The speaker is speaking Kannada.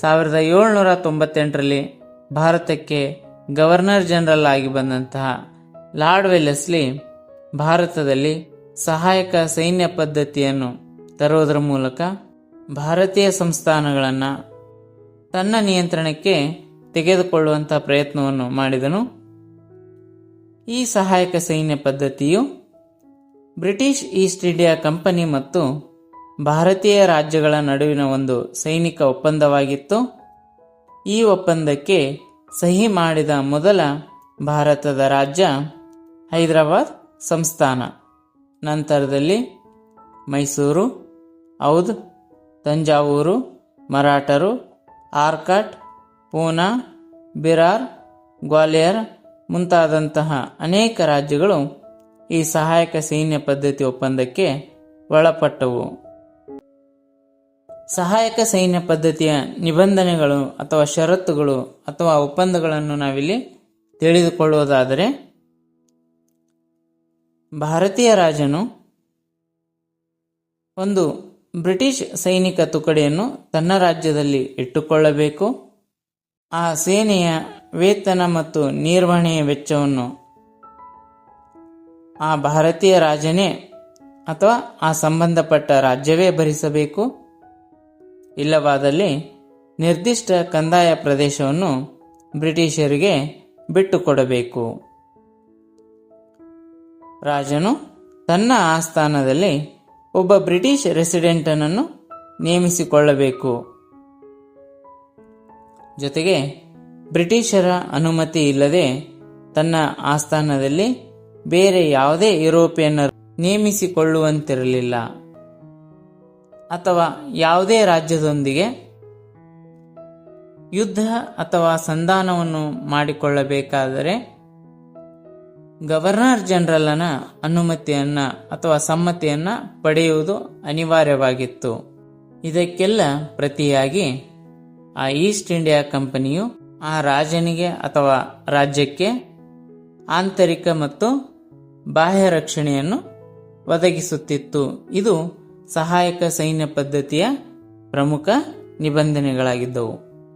ಸಾವಿರದ ಏಳ್ನೂರ ತೊಂಬತ್ತೆಂಟರಲ್ಲಿ ಭಾರತಕ್ಕೆ ಗವರ್ನರ್ ಜನರಲ್ ಆಗಿ ಬಂದಂತಹ ಲಾರ್ಡ್ ವೆಲ್ಲೆಸ್ಲಿ ಭಾರತದಲ್ಲಿ ಸಹಾಯಕ ಸೈನ್ಯ ಪದ್ಧತಿಯನ್ನು ತರುವುದರ ಮೂಲಕ ಭಾರತೀಯ ಸಂಸ್ಥಾನಗಳನ್ನು ತನ್ನ ನಿಯಂತ್ರಣಕ್ಕೆ ತೆಗೆದುಕೊಳ್ಳುವಂಥ ಪ್ರಯತ್ನವನ್ನು ಮಾಡಿದನು. ಈ ಸಹಾಯಕ ಸೈನ್ಯ ಪದ್ಧತಿಯು ಬ್ರಿಟಿಷ್ ಈಸ್ಟ್ ಇಂಡಿಯಾ ಕಂಪನಿ ಮತ್ತು ಭಾರತೀಯ ರಾಜ್ಯಗಳ ನಡುವಿನ ಒಂದು ಸೈನಿಕ ಒಪ್ಪಂದವಾಗಿತ್ತು. ಈ ಒಪ್ಪಂದಕ್ಕೆ ಸಹಿ ಮಾಡಿದ ಮೊದಲ ಭಾರತದ ರಾಜ್ಯ ಹೈದರಾಬಾದ್ ಸಂಸ್ಥಾನ. ನಂತರದಲ್ಲಿ ಮೈಸೂರು ಔದ್ ತಂಜಾವೂರು, ಮರಾಠರು, ಆರ್ಕಾಟ್, ಪೂನಾ, ಬಿರಾರ್, ಗ್ವಾಲಿಯರ್ ಮುಂತಾದಂತಹ ಅನೇಕ ರಾಜ್ಯಗಳು ಈ ಸಹಾಯಕ ಸೈನ್ಯ ಪದ್ಧತಿ ಒಪ್ಪಂದಕ್ಕೆ ಒಳಪಟ್ಟವು. ಸಹಾಯಕ ಸೈನ್ಯ ಪದ್ಧತಿಯ ನಿಬಂಧನೆಗಳು ಅಥವಾ ಷರತ್ತುಗಳು ಅಥವಾ ಒಪ್ಪಂದಗಳನ್ನು ನಾವಿಲ್ಲಿ ತಿಳಿದುಕೊಳ್ಳುವುದಾದರೆ, ಭಾರತೀಯ ರಾಜನು ಒಂದು ಬ್ರಿಟಿಷ್ ಸೈನಿಕ ತುಕಡಿಯನ್ನು ತನ್ನ ರಾಜ್ಯದಲ್ಲಿ ಇಟ್ಟುಕೊಳ್ಳಬೇಕು. ಆ ಸೇನೆಯ ವೇತನ ಮತ್ತು ನಿರ್ವಹಣೆಯ ವೆಚ್ಚವನ್ನು ಆ ಭಾರತೀಯ ರಾಜನೇ ಅಥವಾ ಆ ಸಂಬಂಧಪಟ್ಟ ರಾಜ್ಯವೇ ಭರಿಸಬೇಕು. ಇಲ್ಲವಾದಲ್ಲಿ ನಿರ್ದಿಷ್ಟ ಕಂದಾಯ ಪ್ರದೇಶವನ್ನು ಬ್ರಿಟಿಷರಿಗೆ ಬಿಟ್ಟುಕೊಡಬೇಕು. ರಾಜನು ತನ್ನ ಆಸ್ಥಾನದಲ್ಲಿ ಒಬ್ಬ ಬ್ರಿಟಿಷ್ ರೆಸಿಡೆಂಟನನ್ನು ನೇಮಿಸಿಕೊಳ್ಳಬೇಕು. ಜೊತೆಗೆ ಬ್ರಿಟಿಷರ ಅನುಮತಿ ಇಲ್ಲದೆ ತನ್ನ ಆಸ್ಥಾನದಲ್ಲಿ ಬೇರೆ ಯಾವುದೇ ಯುರೋಪಿಯನ್ನರು ನೇಮಿಸಿಕೊಳ್ಳುವಂತಿರಲಿಲ್ಲ. ಅಥವಾ ಯಾವುದೇ ರಾಜ್ಯದೊಂದಿಗೆ ಯುದ್ಧ ಅಥವಾ ಸಂಧಾನವನ್ನು ಮಾಡಿಕೊಳ್ಳಬೇಕಾದರೆ ಗವರ್ನರ್ ಜನರಲ್ನ ಅನುಮತಿಯನ್ನ ಅಥವಾ ಸಮ್ಮತಿಯನ್ನ ಪಡೆಯುವುದು ಅನಿವಾರ್ಯವಾಗಿತ್ತು. ಇದಕ್ಕೆಲ್ಲ ಪ್ರತಿಯಾಗಿ ಆ ಈಸ್ಟ್ ಇಂಡಿಯಾ ಕಂಪನಿಯು ಆ ರಾಜನಿಗೆ ಅಥವಾ ರಾಜ್ಯಕ್ಕೆ ಆಂತರಿಕ ಮತ್ತು ಬಾಹ್ಯ ರಕ್ಷಣೆಯನ್ನು ಒದಗಿಸುತ್ತಿತ್ತು. ಇದು ಸಹಾಯಕ ಸೈನ್ಯ ಪದ್ಧತಿಯ ಪ್ರಮುಖ ನಿಬಂಧನೆಗಳಾಗಿದ್ದವು.